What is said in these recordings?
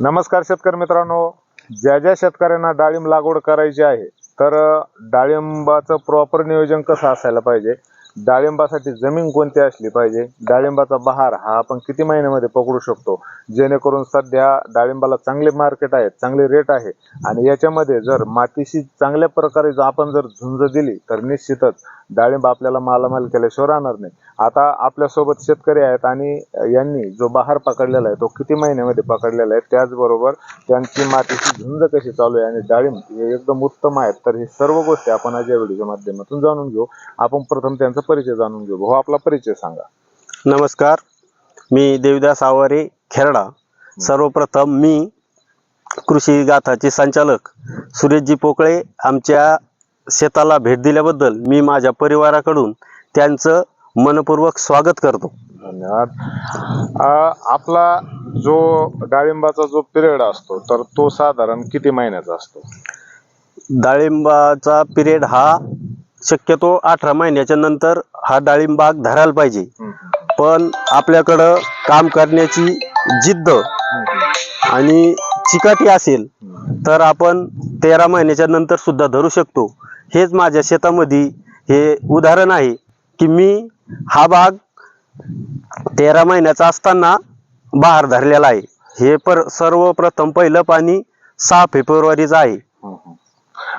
नमस्कार शेतकरी मित्रांनो. ज्या ज्या शेतकऱ्यांना डाळिंब लागवड करायची आहे तर डाळिंबाचं प्रॉपर नियोजन कसं असायला पाहिजे? डाळिंबासाठी जमीन कोणती असली पाहिजे? डाळिंबाचा बहार हा आपण किती महिन्यामध्ये पकडू शकतो? जेणेकरून सध्या डाळिंबाला चांगले मार्केट आहे चांगले रेट आहे. आणि याच्यामध्ये जर मातीशी चांगल्या प्रकारे जर आपण जर झुंज दिली तर निश्चितच डाळिंब आपल्याला मालामाल केल्याशिवाय राहणार नाही. आता आपल्यासोबत शेतकरी आहेत आणि यांनी जो बहार पकडलेला आहे तो किती महिन्यामध्ये पकडलेला आहे त्याचबरोबर त्यांची मातीची झुंज कशी चालू आहे आणि डाळिंब हे एकदम उत्तम आहेत. तर हे सर्व गोष्टी आपण आज या व्हिडिओच्या माध्यमातून जाणून घेऊ. आपण प्रथम त्यांचं परिचय जाणून घेऊ. भाऊ आपला परिचय सांगा. नमस्कार. मी देवदास आवारे खेरडा. सर्वप्रथम मी कृषी गाथाचे संचालक सुरेशजी पोकळे आमच्या शेताला भेट दिल्याबद्दल मी माझ्या परिवाराकडून त्यांचं मनपूर्वक स्वागत करतो. धन्यवाद. आपला जो डाळिंबाचा जो पिरियड असतो तर तो साधारण किती महिन्याचा असतो? डाळिंबाचा पिरियड हा शक्यतो अठरा महिन्याच्या नंतर हा डाळिंब बाग धरायला पाहिजे. पण आपल्याकडं काम करण्याची जिद्द आणि चिकाटी असेल तर आपण तेरा महिन्याच्या नंतर सुद्धा धरू शकतो. हेच माझ्या शेतामध्ये हे उदाहरण आहे की मी हा भाग तेरा महिन्याचा असताना बहार धरलेला आहे. हे पर सर्वप्रथम पहिलं पाणी सहा फेब्रुवारीचं आहे.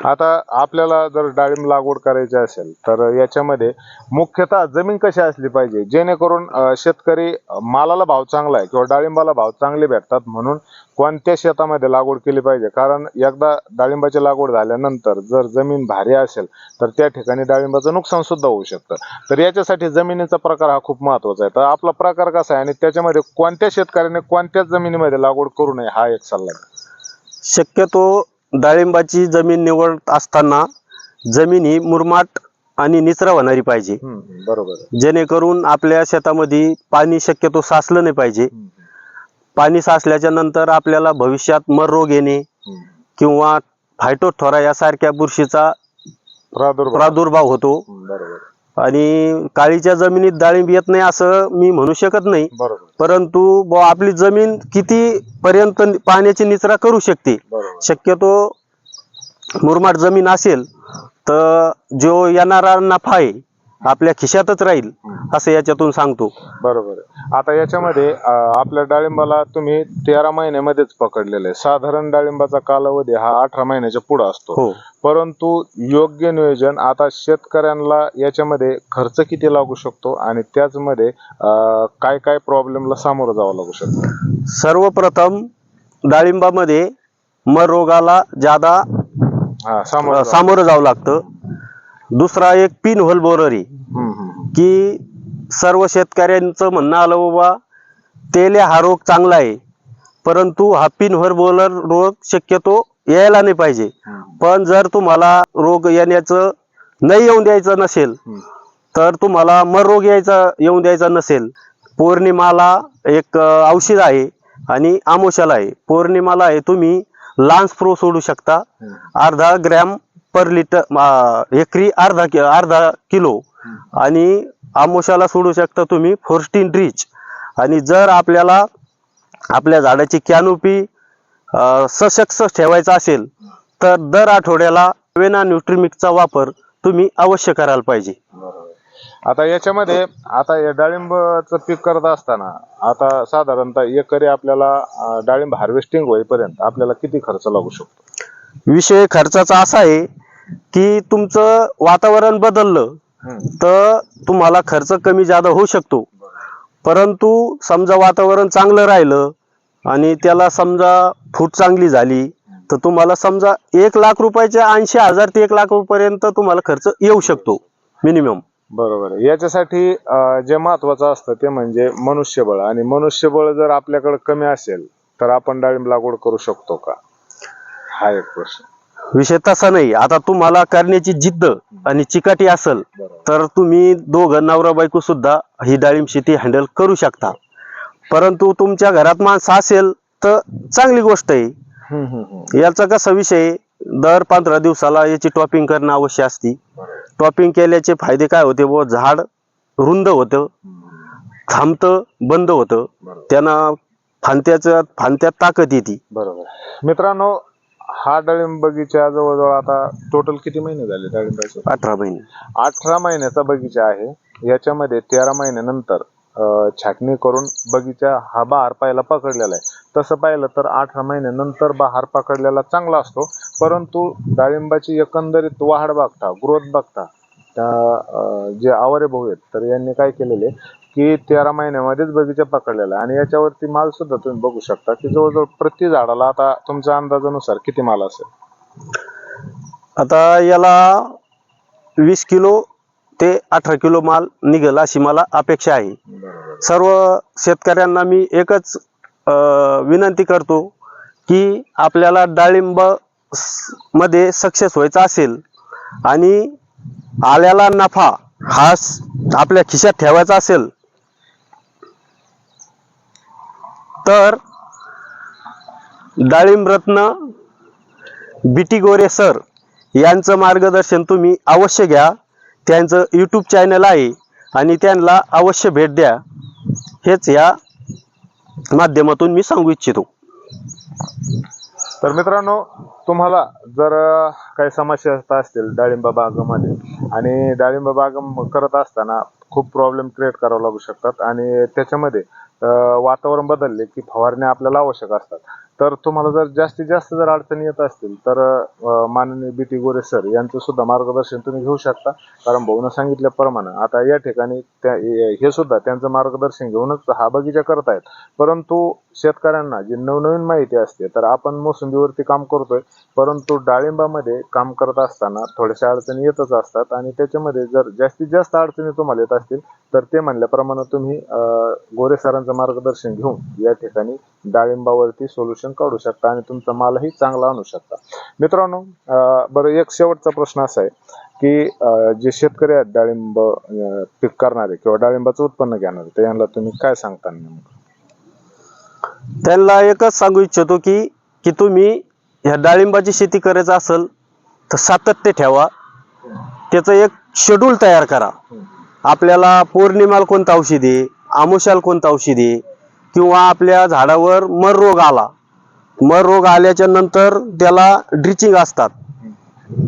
आता आपल्याला जर डाळिंब लागवड करायची असेल तर याच्यामध्ये मुख्यतः जमीन कशी असली पाहिजे? जेणेकरून शेतकरी मालाला भाव चांगला आहे किंवा डाळिंबाला भाव चांगले भेटतात म्हणून कोणत्या शेतामध्ये लागवड केली पाहिजे? कारण एकदा डाळिंबाची लागवड झाल्यानंतर जर जमीन भारी असेल तर त्या ठिकाणी डाळिंबाचं नुकसान सुद्धा होऊ शकतं. तर याच्यासाठी जमिनीचा प्रकार हा खूप महत्त्वाचा आहे. तर आपला प्रकार कसा आहे आणि त्याच्यामध्ये कोणत्या शेतकऱ्याने कोणत्याच जमिनीमध्ये लागवड करू नये हा एक सल्ला आहे. शक्यतो डाळिंबाची जमीन निवड असताना जमीन ही मुरमाट आणि निचरा होणारी पाहिजे. बरोबर. जेणेकरून आपल्या शेतामध्ये पाणी शक्यतो साचलं नाही पाहिजे. पाणी साचल्याच्या नंतर आपल्याला भविष्यात मर रोग येणे. किंवा फायटोथोरा यासारख्या बुरशीचा प्रादुर्भाव. होतो. आणि काळीच्या जमिनीत डाळिंब येत नाही असं मी म्हणू शकत नाही. बरोबर. परंतु आपली जमीन किती पर्यंत पाण्याची निचरा करू शकते? बरोबर. शक्यतो मुरमाड जमीन असेल तर जो येणारा नफा आहे आपल्या खिशातच राहील असं याच्यातून सांगतो बरोबर आहे. आता याच्यामध्ये अं, आपल्या डाळिंबाला तुम्ही तेरा महिन्यामध्येच पकडलेलं आहे साधारण डाळिंबाचा कालावधी हा अठरा महिन्याच्या पुढे असतो हो परंतु योग्य नियोजन आता शेतकऱ्यांना याच्यामध्ये खर्च किती लागू शकतो आणि त्याचमध्ये अं, काय काय प्रॉब्लेमला सामोरं जावं लागू शकतं सर्वप्रथम डाळिंबामध्ये मर रोगाला ज्यादा हा सामोरं जावं. सामोरं जावं लागतं दुसरा एक पिन होल बोररी. की सर्व शेतकऱ्यांचं म्हणणं आलं बाबा तेले हा रोग चांगला आहे परंतु हा पिन होल बोलर रोग शक्यतो यायला नाही पाहिजे पण जर तुम्हाला रोग येण्याचं नाही येऊन द्यायचं नसेल. तर तुम्हाला मर रोग यायचा येऊन द्यायचा नसेल पौर्णिमाला एक औषध आहे आणि आमोशाला आहे पौर्णिमाला आहे तुम्ही लान्स प्रो सोडू शकता. अर्धा ग्रॅम पर लिटर एकरी अर्धा कि अर्धा किलो आणि आमोशाला सोडू शकता तुम्ही फोर्स्टीन रिच आणि जर आपल्याला आपल्या झाडाची कॅनोपी सशक्त ठेवायचा असेल तर दर आठवड्याला वेना न्यूट्रिमिक्सचा वापर तुम्ही अवश्य करायला पाहिजे. आता याच्यामध्ये आता या डाळिंबाचं पीक करत असताना आता साधारणतः एकरी आपल्याला डाळिंब हार्वेस्टिंग होईपर्यंत आपल्याला किती खर्च लागू शकतो विषय खर्चाचा असा आहे की तुमचं वातावरण बदललं. तर तुम्हाला खर्च कमी जादा होऊ शकतो. परंतु समजा वातावरण चांगलं राहिलं आणि त्याला समजा फूट चांगली झाली तर तुम्हाला समजा एक लाख रुपयाच्या ऐंशी हजार ते एक लाख रुपयापर्यंत तुम्हाला खर्च येऊ शकतो मिनिमम बरोबर. याच्यासाठी जे महत्वाचं असतं ते म्हणजे मनुष्यबळ. आणि मनुष्यबळ जर आपल्याकडे कमी असेल तर आपण डाळिंब लागवड करू शकतो का? हा एक प्रश्न. विषय तसा नाही. आता तुम्हाला करण्याची जिद्द आणि चिकाटी असेल तर तुम्ही दोघं नवरा बायको सुद्धा ही डाळिंब शेती हँडल करू शकता. परंतु तुमच्या घरात माणसं असेल तर चांगली गोष्ट आहे. याचा कसा विषय दर पंधरा दिवसाला याची टॉपिंग करणं अवश्य असते. टॉपिंग केल्याचे फायदे काय होते? व झाड रुंद होतं थांबतं बंद होतं. त्यानं फांत्याचं फांत्यात ताकद येते. बरोबर. मित्रांनो हा डाळिंब बगीचा जवळजवळ आता टोटल किती महिने झाले डाळिंबाचे अठरा महिने. अठरा महिन्याचा बगीचा आहे. याच्यामध्ये तेरा महिन्यानंतर अं, छाटणी करून बगीचा हा बहार पाहायला पकडलेला आहे. तसं पाहिलं तर अठरा महिन्यानंतर बहार पकडलेला चांगला असतो. परंतु डाळिंबाची एकंदरीत वाढ बघता ग्रोथ बघता त्या अं, जे आवारे भाऊ आहेत तर यांनी काय केलेले की तेरा महिन्यामध्येच बगीचा पकडलेला आहे. आणि याच्यावरती माल सुद्धा तुम्ही बघू शकता की जवळजवळ प्रति झाडाला आता तुमच्या अंदाजानुसार किती माल असेल? आता याला वीस किलो ते अठरा किलो माल निघेल अशी मला अपेक्षा आहे. सर्व शेतकऱ्यांना मी एकच विनंती करतो की आपल्याला डाळिंबमध्ये सक्सेस व्हायचं असेल आणि आल्याला नफा हा आपल्या खिशात ठेवायचा असेल तर डाळिंब रत्न बीटी गोरे सर यांचं मार्गदर्शन तुम्ही अवश्य घ्या. त्यांचं यूट्यूब चॅनल आहे आणि त्यांना अवश्य भेट द्या. हेच या माध्यमातून मी सांगू इच्छितो. तर मित्रांनो तुम्हाला जर काही समस्या असता असतील डाळिंब बागामध्ये आणि डाळिंब बाग करत असताना खूप प्रॉब्लेम क्रिएट करावे लागू शकतात आणि त्याच्यामध्ये वातावरण बदलले की फवारण्या आपल्याला आवश्यक असतात. तर तुम्हाला जर जास्तीत जास्त जर अडचणी येत असतील तर माननीय बी टी गोरे सर यांचं सुद्धा मार्गदर्शन तुम्ही घेऊ शकता. कारण भाऊनं सांगितल्याप्रमाणे आता या ठिकाणी त्या हे हे सुद्धा त्यांचं मार्गदर्शन घेऊनच हा बगीचा करत आहेत परंतु शेतकऱ्यांना जी नवनवीन माहिती असते तर आपण मोसंबीवरती काम करतोय. परंतु डाळिंबामध्ये काम करत असताना थोड्याशा अडचणी येतच असतात आणि त्याच्यामध्ये जर जास्तीत जास्त अडचणी तुम्हाला येत असतील तर ते म्हणल्याप्रमाणे तुम्ही गोरे सरांचं मार्गदर्शन घेऊन या ठिकाणी डाळिंबावरती सोल्युशन काढू शकता आणि तुमचा मालही चांगला आणू शकता. मित्रांनो बरं एक शेवटचा प्रश्न असा आहे की जे शेतकरी आहेत डाळिंब पीक करणारे किंवा डाळिंबाचं उत्पन्न घेणारे तर यांना तुम्ही काय सांगता नेमकं? त्यांना एकच सांगू इच्छितो की की तुम्ही ह्या डाळिंबाची शेती करायचं असेल तर सातत्य ठेवा. त्याचं एक शेड्यूल तयार करा. आपल्याला पौर्णिमाला कोणतं औषध आहे आमुषाला कोणतं औषध आहे किंवा आपल्या झाडावर मर रोग आला. मर रोग आल्याच्यानंतर त्याला ड्रिचिंग असतात.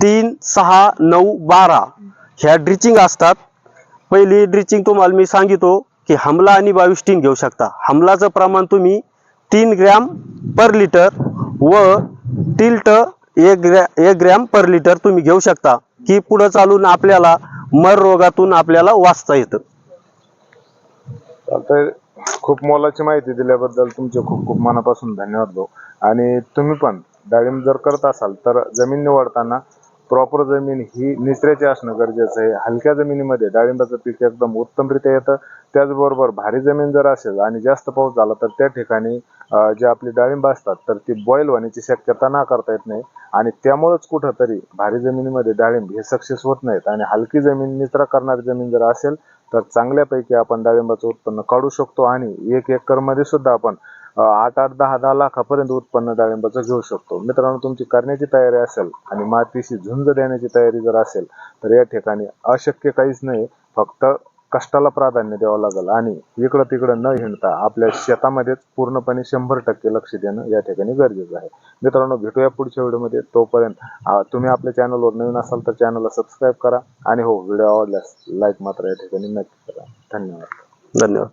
तीन सहा नऊ बारा ह्या ड्रिचिंग असतात. पहिली ड्रिचिंग तुम्हाला मी सांगितो की हमला आणि बाविस्टीन घेऊ शकता. हमलाचं प्रमाण तुम्ही तीन ग्रॅम पर लिटर व टिल्ट एक ग्रॅ एक ग्रॅम पर लिटर तुम्ही घेऊ शकता. की पुढं चालून आपल्याला मर रोगातून आपल्याला वाचता येतं. चालतंय खूप मोलाची माहिती दिल्याबद्दल तुमचे खूप खूप मनापासून धन्यवाद भाऊ. आणि तुम्ही पण डाळिंब जर करत असाल तर जमीन निवडताना प्रॉपर जमीन ही निचऱ्याची असणं गरजेचं आहे. हलक्या जमिनीमध्ये डाळिंबाचं पीक एकदम उत्तमरित्या येतं. त्याचबरोबर भारी जमीन जर असेल आणि जास्त पाऊस झाला तर त्या ठिकाणी जे आपली डाळिंब असतात तर ती बॉईल होण्याची शक्यता ना करता येत नाही. आणि त्यामुळेच कुठंतरी भारी जमिनीमध्ये डाळिंब हे सक्सेस होत नाहीत. आणि हलकी जमीन निचरा करणारी जमीन जर असेल तर चांगल्यापैकी आपण डाळिंबाचं उत्पन्न काढू शकतो. आणि एक एकरमध्ये सुद्धा आपण आठ आठ दहा दहा लाखापर्यंत उत्पन्न डाळिंबाचं घेऊ शकतो. मित्रांनो तुमची करण्याची तयारी असेल आणि मातीशी झुंज देण्याची तयारी जर असेल तर या ठिकाणी अशक्य काहीच नाही. फक्त कष्टाला प्राधान्य द्यावं लागेल आणि इकडं तिकडं न हिंडता आपल्या शेतामध्येच पूर्णपणे शंभर टक्के लक्ष देणं या ठिकाणी गरजेचं आहे. मित्रांनो भेटूया पुढच्या व्हिडिओमध्ये. तोपर्यंत तुम्ही आपल्या चॅनलवर नवीन असाल तर चॅनलला सबस्क्राईब करा आणि हो व्हिडिओ आवडल्यास लाईक मात्र या ठिकाणी नक्की करा. धन्यवाद. धन्यवाद.